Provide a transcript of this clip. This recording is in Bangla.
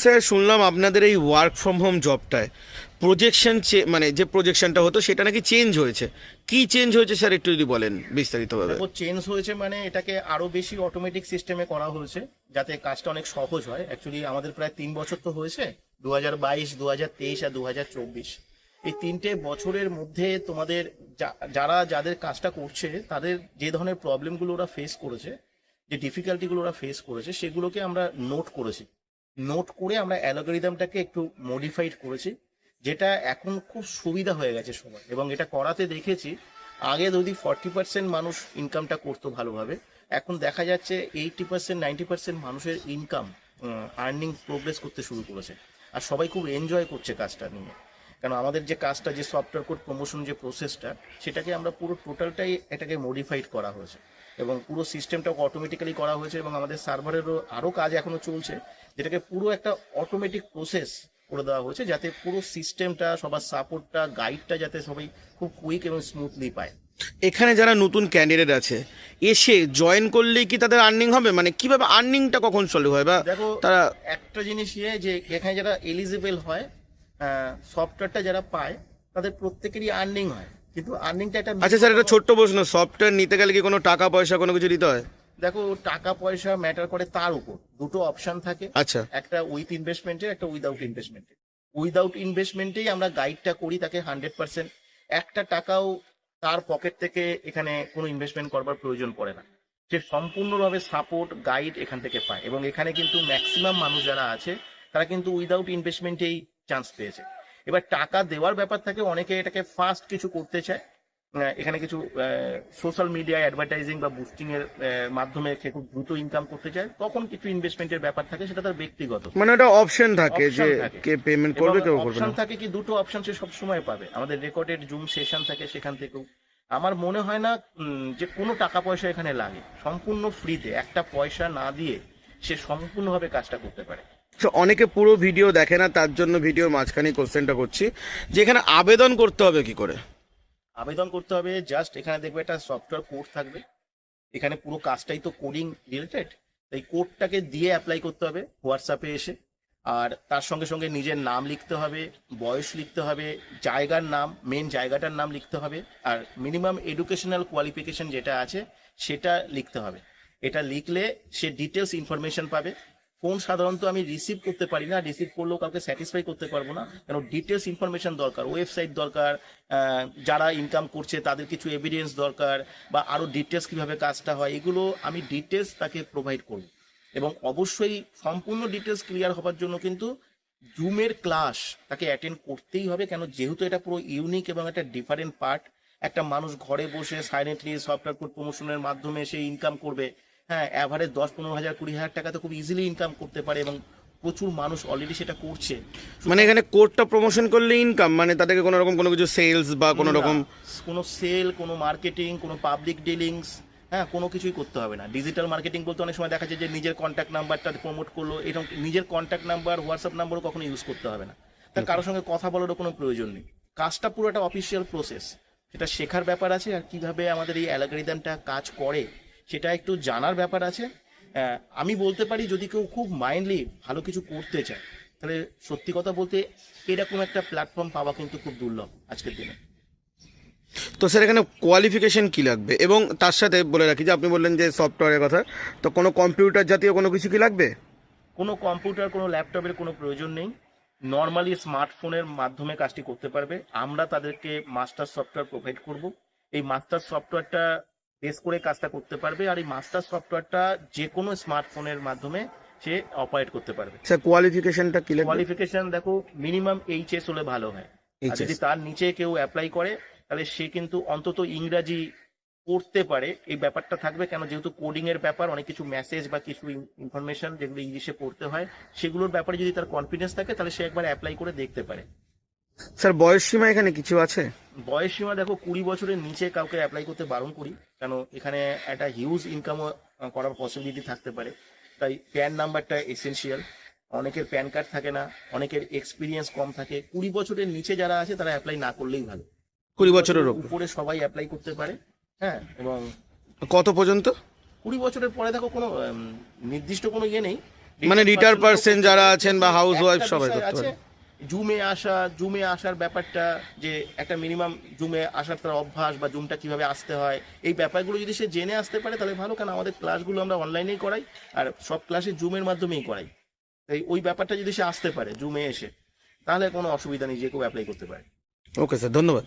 স্যার, শুনলাম আপনাদের এই ওয়ার্ক ফ্রম হোম জবটায় প্রজেকশন মানে যে প্রজেকশনটা হতো, সেটা নাকি চেঞ্জ হয়েছে। কি চেঞ্জ হয়েছে স্যার, একটু যদি বলেন বিস্তারিতভাবে। চেঞ্জ হয়েছে মানে এটাকে আরও বেশি অটোমেটিক সিস্টেমে করা হয়েছে, যাতে কাজটা অনেক সহজ হয়। অ্যাকচুয়ালি আমাদের প্রায় তিন বছর তো হয়েছে দু হাজার বাইশ দু হাজার তেইশ আর দু হাজার চব্বিশ। এই তিনটে বছরের মধ্যে তোমাদের যারা, যাদের কাজটা করছে, তাদের যে ধরনের প্রবলেমগুলো ওরা ফেস করেছে, যে ডিফিকাল্টিগুলো ওরা ফেস করেছে, সেগুলোকে আমরা নোট করেছি। নোট করে আমরা অ্যালগোরিদমটাকে একটু মডিফাইড করেছি, যেটা এখন খুব সুবিধা হয়ে গেছে সবার এবং এটা করাতে দেখেছি, আগে যদি ফর্টি পার্সেন্ট মানুষ ইনকামটা করতো ভালোভাবে, এখন দেখা যাচ্ছে এইটি পার্সেন্ট নাইনটি পার্সেন্ট মানুষের ইনকাম আর্নিং প্রোগ্রেস করতে শুরু করেছে। আর সবাই খুব এনজয় করছে কাজটা নিয়ে। কারণ আমাদের যে কাজটা যে সফটওয়্যার কোড প্রমোশন যে প্রসেসটা সেটাকে আমরা পুরো টোটালটাই এটাকে মডিফাইড করা হয়েছে। এবং পুরো সিস্টেমটা অটোমেটিক্যালি করা হয়েছে এবং আমাদের সার্ভারেরও আরও কাজ এখনও চলছে যেটাকে পুরো একটা অটোমেটিক প্রসেস করে দেওয়া হয়েছে যাতে পুরো সিস্টেমটা সবার সাপোর্টটা গাইডটা যাতে সবাই খুব কুইক এবং স্মুথলি পায়। এখানে যারা নতুন ক্যান্ডিডেট আছে এসে জয়েন করলেই কি তাদের আর্নিং হবে? মানে কীভাবে আর্নিংটা কখন চালু হয়? বা দেখো তারা একটা জিনিস ইয়ে যে এখানে যারা এলিজিবল হয় সফটওয়্যারটা যারা পায় তাদের প্রত্যেকেরই আর্নিং হয়। কিন্তু আর্নিংটা একটা আচ্ছা স্যার একটা ছোট্ট প্রশ্ন। সফটওয়্যার নিতে গেলে কি কোনো টাকা পয়সা কোনো কিছু দিতে হয়? দেখো টাকা পয়সা ম্যাটার করে তার উপর। দুটো অপশন থাকে। আচ্ছা। একটা উইথ ইনভেস্টমেন্টের একটা উইদাউট ইনভেস্টমেন্টের উইদাউট ইনভেস্টমেন্টেই আমরা গাইডটা করি তাকে হান্ড্রেড পার্সেন্ট একটা টাকাও তার পকেট থেকে এখানে কোনো ইনভেস্টমেন্ট করবার প্রয়োজন পড়ে না। সে সম্পূর্ণভাবে সাপোর্ট গাইড এখান থেকে পায়। এবং এখানে কিন্তু ম্যাক্সিমাম মানুষ যারা আছে তারা কিন্তু উইদাউট ইনভেস্টমেন্টেই চান্স পেয়েছে। এবার টাকা দেওয়ার ব্যাপার থাকে অনেকে এটাকে ফাস্ট কিছু করতে চায়। এখানে কিছু সোশ্যাল মিডিয়ায় অ্যাডভার্টাইজিং বা বুস্টিং এর মাধ্যমে খুব দ্রুত ইনকাম করতে চায়। তখন কিছু ইনভেস্টমেন্টের ব্যাপার থাকে সেটা তার ব্যক্তিগত। মানে ওটা অপশন থাকে যে কে পেমেন্ট করবে কেউ করবে অপশন থাকে কি দুটো অপশন সে সবসময় পাবে। আমাদের রেকর্ডেড জুম সেশন থাকে সেখান থেকেও। আমার মনে হয় না যে কোনো টাকা পয়সা এখানে লাগে। সম্পূর্ণ ফ্রিতে একটা পয়সা না দিয়ে সে সম্পূর্ণভাবে কাজটা করতে পারে। অনেকে পুরো ভিডিও দেখে না, তার জন্য ভিডিওর মাঝখানে কোশ্চেনটা করছি। যে এখানে আবেদন করতে হবে কি করে? আবেদন করতে হবে জাস্ট এখানে দেখবে একটা সফটওয়্যার কোড থাকবে। এখানে পুরো কাজটাই তো কোডিং রিলেটেড এই কোডটাকে দিয়ে অ্যাপ্লাই করতে হবে হোয়াটসঅ্যাপে এসে। আর তার সঙ্গে সঙ্গে নিজের নাম লিখতে হবে, বয়স লিখতে হবে, জায়গার নাম মেন জায়গাটার নাম লিখতে হবে, আর মিনিমাম এডুকেশনাল কোয়ালিফিকেশন যেটা আছে, সেটা লিখতে হবে। এটা লিখলে সে ডিটেলস ইনফরমেশন পাবে। ফোন সাধারণত আমি রিসিভ করতে পারি না রিসিভ করলেও কাউকে স্যাটিসফাই করতে পারব না, কেন ডিটেলস ইনফরমেশন দরকার ওয়েবসাইট দরকার যারা ইনকাম করছে তাদের কিছু এভিডেন্স দরকার, বা আরও ডিটেলস কীভাবে কাজটা হয়, এগুলো আমি ডিটেলস তাকে প্রোভাইড করব। এবং অবশ্যই সম্পূর্ণ ডিটেলস ক্লিয়ার হবার জন্য কিন্তু জুমের ক্লাস তাকে অ্যাটেন্ড করতেই হবে, কেন যেহেতু এটা পুরো ইউনিক এবং একটা ডিফারেন্ট পার্ট একটা মানুষ ঘরে বসে সাইলেন্টলি সফটওয়্যার কোড প্রমোশনের মাধ্যমে সে ইনকাম করবে হ্যাঁ অ্যাভারেজ দশ পনেরো হাজার কুড়ি হাজার টাকা তো খুব ইজিলি ইনকাম করতে পারে এবং প্রচুর মানুষ অলরেডি সেটা করছে। মানে এখানে কোডটা প্রমোশন করলে ইনকাম মানে তাদেরকে কোনো রকম কোনো কিছু সেলস বা কোনো রকম কোনো সেল কোনো মার্কেটিং কোনো পাবলিক ডিলিংস হ্যাঁ কোনো কিছুই করতে হবে না। ডিজিটাল মার্কেটিং বলতে অনেক সময় দেখা যায় যে নিজের কন্ট্যাক্ট নাম্বারটা প্রমোট করল এরকম নিজের কন্ট্যাক্ট নাম্বার হোয়াটসঅ্যাপ নাম্বারও কখনো ইউজ করতে হবে না। তার কারোর সঙ্গে কথা বলারও কোনো প্রয়োজন নেই। কাজটা পুরো একটা অফিসিয়াল প্রসেস সেটা শেখার ব্যাপার আছে আর কীভাবে আমাদের এই অ্যালগোরিদমটা কাজ করে। সেটা একটু জানার ব্যাপার আছে। আমি বলতে পারি যদি কেউ খুব মাইন্ডলি ভালো কিছু করতে চায় তাহলে সত্যি কথা বলতে এরকম একটা প্ল্যাটফর্ম পাওয়া কিন্তু খুব দুর্লভ আজকের দিনে। তো স্যার এখানে কোয়ালিফিকেশন কি লাগবে? এবং তার সাথে বলে রাখি যে আপনি বললেন যে সফটওয়্যারের কথা তো কোনো কম্পিউটার জাতীয় কোনো কিছু কি লাগবে? কোনো কম্পিউটার কোনো ল্যাপটপের কোনো প্রয়োজন নেই। নর্মালি স্মার্টফোনের মাধ্যমে কাজটি করতে পারবে। আমরা তাদেরকে মাস্টার সফটওয়্যার প্রোভাইড করব। এই মাস্টার সফটওয়্যারটা বেস করে কাজটা করতে পারবে আর এই মাস্টার সফটওয়্যারটা যে কোনো স্মার্টফোনের মাধ্যমে সে অপারেট করতে পারবে। স্যার কোয়ালিফিকেশনটা কি কোয়ালিফিকেশন দেখো মিনিমাম এইচএস হলে ভালো হয়। আর যদি তার নিচে কেউ অ্যাপ্লাই করে তাহলে সে কিন্তু অন্তত ইংরাজি পড়তে পারে। এই ব্যাপারটা থাকবে কেন? যেহেতু কোডিং এর ব্যাপার অনেক কিছু মেসেজ বা কিছু ইনফরমেশন যেগুলো ইংলিশে পড়তে হয় সেগুলোর ব্যাপারে যদি তার কনফিডেন্স থাকে তাহলে সে একবার অ্যাপ্লাই করে দেখতে পারে। স্যার বয়স সীমা এখানে কিছু আছে? বয়স সীমা দেখো কুড়ি বছরের নিচে কাউকে অ্যাপ্লাই করতে বারণ করি কেন এখানে একটা হিউজ ইনকামও করার পসিবিলিটি থাকতে পারে। তাই প্যান নাম্বারটা এসেন্সিয়াল অনেকের প্যান কার্ড থাকে না অনেকের এক্সপিরিয়েন্স কম থাকে। কুড়ি বছরের নিচে যারা আছে তারা অ্যাপ্লাই না করলেই ভালো। কুড়ি বছরের উপরে। সবাই অ্যাপ্লাই করতে পারে হ্যাঁ এবং কত পর্যন্ত? কুড়ি বছরের পরে দেখো কোনো নির্দিষ্ট কোনো ইয়ে নেই। মানে রিটায়ার পার্সন যারা আছেন বা হাউস ওয়াইফ সবাই করতে পারে। জুমে আসা, জুমে আসার ব্যাপারটা, যে একটা মিনিমাম জুমে আসার তার অভ্যাস বা জুমটা কীভাবে আসতে হয়, এই ব্যাপারগুলো যদি সে জেনে আসতে পারে, তাহলে ভালো। কারণ আমাদের ক্লাসগুলো আমরা অনলাইনেই করাই, আর সব ক্লাসে জুমের মাধ্যমেই করাই। তাই ওই ব্যাপারটা যদি সে আসতে পারে, জুমে এসে, তাহলে কোনো অসুবিধা নেই, যে কেউ অ্যাপ্লাই করতে পারে। ওকে স্যার ধন্যবাদ।